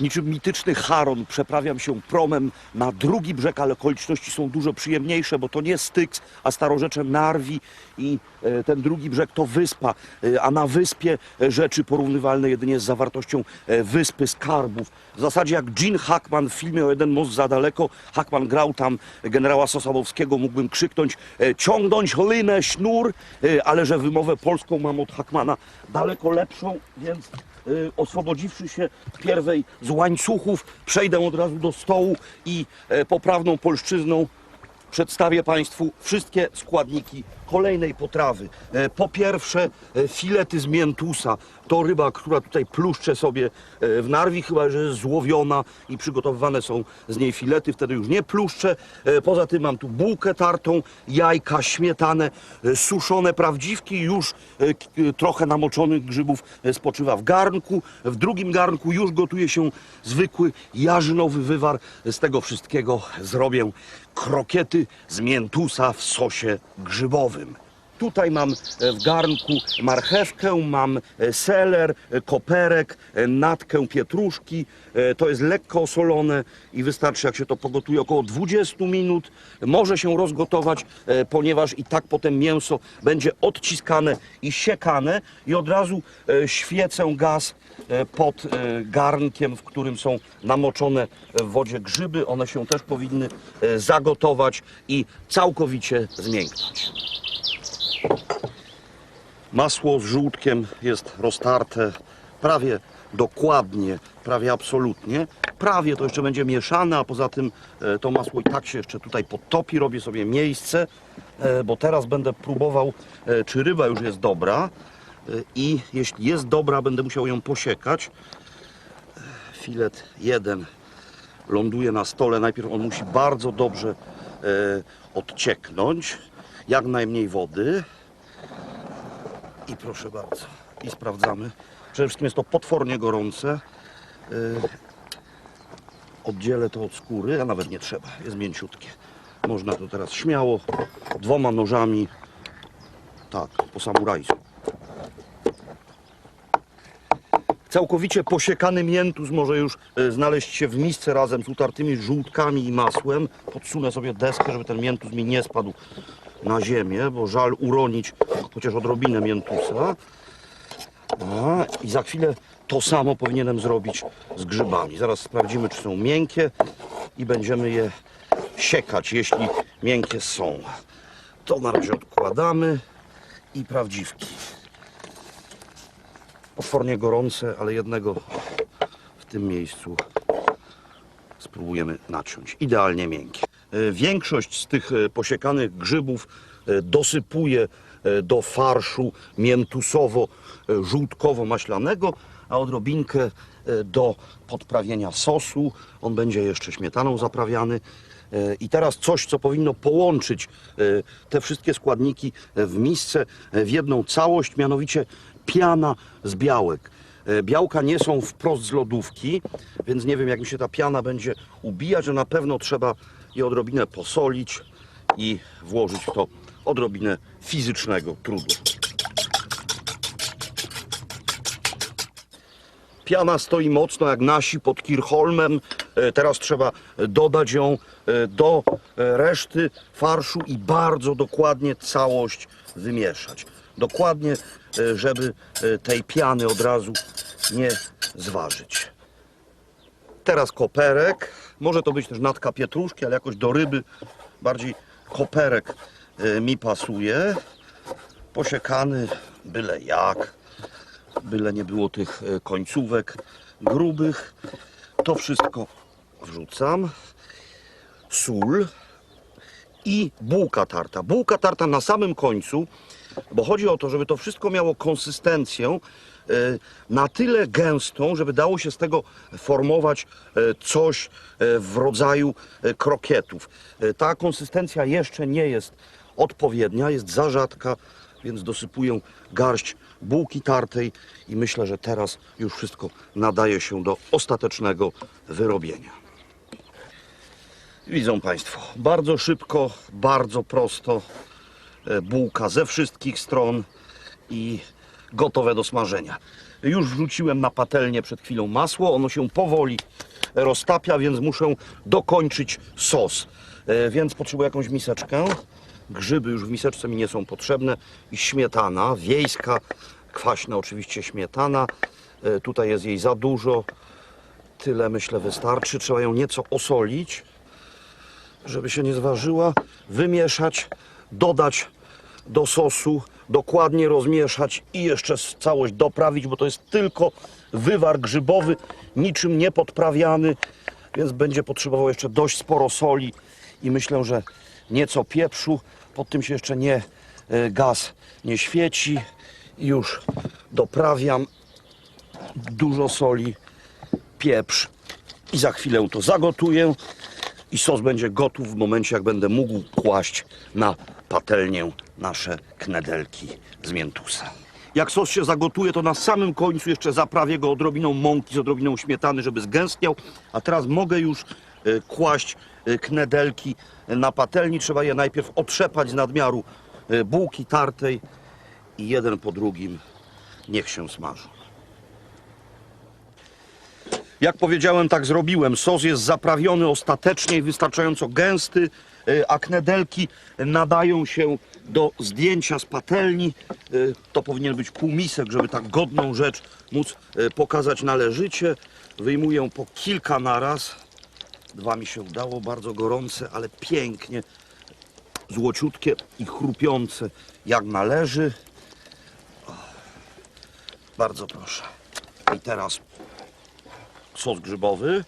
niczym mityczny Charon przeprawiam się promem na drugi brzeg, ale okoliczności są dużo przyjemniejsze, bo to nie Styks, a starorzecze Narwi i e, ten drugi brzeg to wyspa, e, a na wyspie e, rzeczy porównywalne jedynie z zawartością wyspy skarbów. W zasadzie jak Gene Hackman w filmie o jeden most za daleko, Hackman grał tam generała Sosabowskiego, mógłbym krzyknąć e, ciągnąć linę, sznur, e, ale że wymowę polską mam od Hackmana daleko lepszą, więc y, oswobodziwszy się pierwej z łańcuchów, przejdę od razu do stołu i e, poprawną polszczyzną przedstawię Państwu wszystkie składniki kolejnej potrawy. E, Po pierwsze e, filety z miętusa. To ryba, która tutaj pluszcze sobie e, w narwi, chyba że jest złowiona i przygotowywane są z niej filety, wtedy już nie pluszcze. Poza tym mam tu bułkę tartą, jajka, śmietanę, e, suszone prawdziwki, już trochę namoczonych grzybów spoczywa w garnku. W drugim garnku już gotuje się zwykły jarzynowy wywar. Z tego wszystkiego zrobię krokiety z miętusa w sosie grzybowym. Tutaj mam e, w garnku marchewkę, mam e, seler, e, koperek, natkę pietruszki. To jest lekko osolone i wystarczy, jak się to pogotuje, około 20 minut. Może się rozgotować, ponieważ i tak potem mięso będzie odciskane i siekane i od razu świecę gaz pod garnkiem, w którym są namoczone w wodzie grzyby. One się też powinny zagotować i całkowicie zmięknąć. Masło z żółtkiem jest roztarte prawie dokładnie, prawie absolutnie. Prawie to jeszcze będzie mieszane, a poza tym e, to masło i tak się jeszcze tutaj podtopi. Robię sobie miejsce, e, bo teraz będę próbował, e, czy ryba już jest dobra. I jeśli jest dobra, będę musiał ją posiekać. Filet jeden ląduje na stole. Najpierw on musi bardzo dobrze odcieknąć. Jak najmniej wody. I proszę bardzo. I sprawdzamy. Przede wszystkim jest to potwornie gorące. Yy, oddzielę to od skóry, a nawet nie trzeba. Jest mięciutkie. Można to teraz śmiało dwoma nożami. Tak, po samurajsku. Całkowicie posiekany miętus może już e, znaleźć się w misce razem z utartymi żółtkami i masłem. Podsunę sobie deskę, żeby ten miętus mi nie spadł na ziemię, bo żal uronić chociaż odrobinę miętusa. A, I za chwilę to samo powinienem zrobić z grzybami. Zaraz sprawdzimy, czy są miękkie i będziemy je siekać, jeśli miękkie są. To na razie odkładamy i prawdziwki. Potwornie gorące, ale jednego w tym miejscu spróbujemy naciąć. Idealnie miękkie. E, Większość z tych e, posiekanych grzybów e, dosypuję e, do farszu miętusowo-żółtkowo-maślanego, a odrobinkę do podprawienia sosu. On będzie jeszcze śmietaną zaprawiany. I teraz coś, co powinno połączyć te wszystkie składniki w misce w jedną całość, mianowicie piana z białek. Białka nie są wprost z lodówki, więc nie wiem, jak mi się ta piana będzie ubijać, że na pewno trzeba je odrobinę posolić i włożyć w to odrobinę fizycznego trudu. Piana stoi mocno jak nasi pod Kirchholmem. E, Teraz trzeba dodać ją e, do e, reszty farszu i bardzo dokładnie całość wymieszać. Dokładnie, żeby tej piany od razu nie zważyć. Teraz koperek. Może to być też natka pietruszki, ale jakoś do ryby bardziej koperek e, mi pasuje. Posiekany byle jak byle nie było tych e, końcówek grubych. To wszystko wrzucam. Sól i bułka tarta. Bułka tarta na samym końcu, bo chodzi o to, żeby to wszystko miało konsystencję e, na tyle gęstą, żeby dało się z tego formować e, coś e, w rodzaju krokietów. Ta konsystencja jeszcze nie jest odpowiednia, jest za rzadka, więc dosypuję garść bułki tartej i myślę, że teraz już wszystko nadaje się do ostatecznego wyrobienia. Widzą Państwo, bardzo szybko, bardzo prosto, bułka ze wszystkich stron i gotowe do smażenia. Już wrzuciłem na patelnię przed chwilą masło, ono się powoli roztapia, więc muszę dokończyć sos. E, Więc potrzebuję jakąś miseczkę. Grzyby już w miseczce mi nie są potrzebne i śmietana, wiejska, kwaśna oczywiście śmietana. E, Tutaj jest jej za dużo. Tyle myślę wystarczy. Trzeba ją nieco osolić, żeby się nie zważyła. Wymieszać, dodać do sosu, dokładnie rozmieszać i jeszcze całość doprawić, bo to jest tylko wywar grzybowy, niczym nie podprawiany, więc będzie potrzebował jeszcze dość sporo soli i myślę, że nieco pieprzu. Pod tym się jeszcze nie e, gaz nie świeci. Już doprawiam dużo soli, pieprz i za chwilę to zagotuję i sos będzie gotów w momencie, jak będę mógł kłaść na patelnię nasze knedelki z miętusa. Jak sos się zagotuje, to na samym końcu jeszcze zaprawię go odrobiną mąki z odrobiną śmietany, żeby zgęstniał. A teraz mogę już e, kłaść e, knedelki na patelni. Trzeba je najpierw otrzepać z nadmiaru e, bułki tartej i jeden po drugim niech się smażą. Jak powiedziałem, tak zrobiłem. Sos jest zaprawiony ostatecznie i wystarczająco gęsty, y, a knedelki nadają się do zdjęcia z patelni. Y, To powinien być półmisek, żeby tak godną rzecz móc y, pokazać należycie. Wyjmuję po kilka naraz. Dwa mi się udało, bardzo gorące, ale pięknie złociutkie i chrupiące jak należy. Bardzo proszę. I teraz sos grzybowy.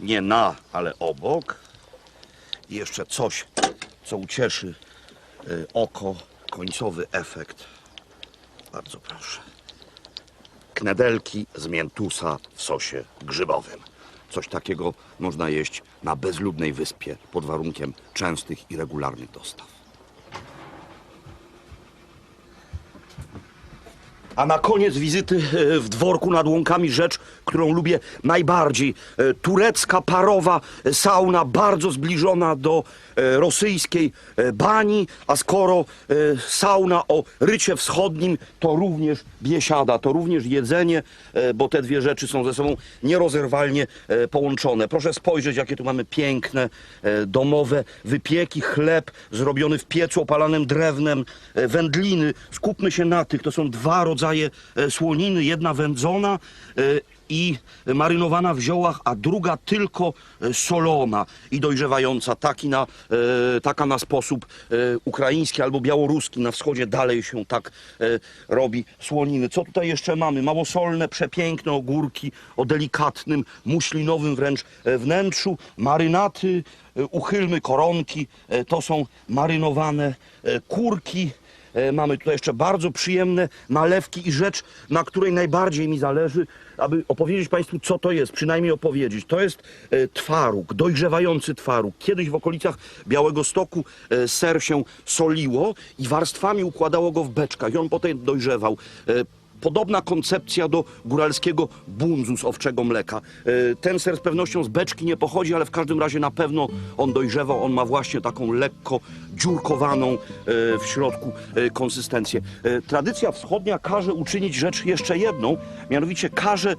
Nie na, ale obok. I jeszcze coś, co ucieszy y, oko. Końcowy efekt. Bardzo proszę. Knedelki z miętusa w sosie grzybowym. Coś takiego można jeść na bezludnej wyspie pod warunkiem częstych i regularnych dostaw. A na koniec wizyty e, w dworku nad łąkami rzecz, którą lubię najbardziej. E, Turecka parowa sauna, bardzo zbliżona do e, rosyjskiej bani, a skoro sauna o rycie wschodnim, to również biesiada, to również jedzenie, bo te dwie rzeczy są ze sobą nierozerwalnie połączone. Proszę spojrzeć, jakie tu mamy piękne, domowe wypieki, chleb zrobiony w piecu opalanym drewnem, wędliny. Skupmy się na tych, to są dwa rodzaje e, słoniny, jedna wędzona e, i marynowana w ziołach, a druga tylko e, solona i dojrzewająca, taki na, taka na sposób ukraiński albo białoruski. Na wschodzie dalej się tak robi słoniny. Co tutaj jeszcze mamy? Małosolne, przepiękne ogórki o delikatnym, muślinowym wręcz wnętrzu, marynaty, uchylmy koronki, to są marynowane kurki. E, Mamy tutaj jeszcze bardzo przyjemne nalewki i rzecz, na której najbardziej mi zależy, aby opowiedzieć Państwu, co to jest, przynajmniej opowiedzieć. To jest e, twaróg, dojrzewający twaróg. Kiedyś w okolicach Białego Stoku e, ser się soliło i warstwami układało go w beczkach i on potem dojrzewał. Podobna koncepcja do góralskiego bunzu z owczego mleka. E, Ten ser z pewnością z beczki nie pochodzi, ale w każdym razie na pewno on dojrzewał. On ma właśnie taką lekko dziurkowaną e, w środku e, konsystencję. Tradycja wschodnia każe uczynić rzecz jeszcze jedną, mianowicie każe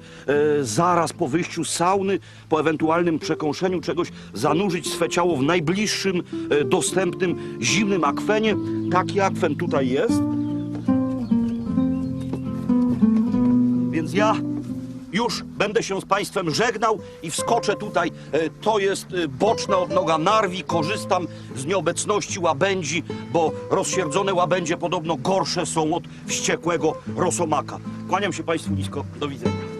zaraz po wyjściu z sauny, po ewentualnym przekąszeniu czegoś, zanurzyć swe ciało w najbliższym dostępnym zimnym akwenie. Taki akwen tutaj jest. Więc ja już będę się z Państwem żegnał i wskoczę tutaj. E, To jest e, boczna odnoga narwi. Korzystam z nieobecności łabędzi, bo rozsierdzone łabędzie podobno gorsze są od wściekłego rosomaka. Kłaniam się Państwu nisko. Do widzenia.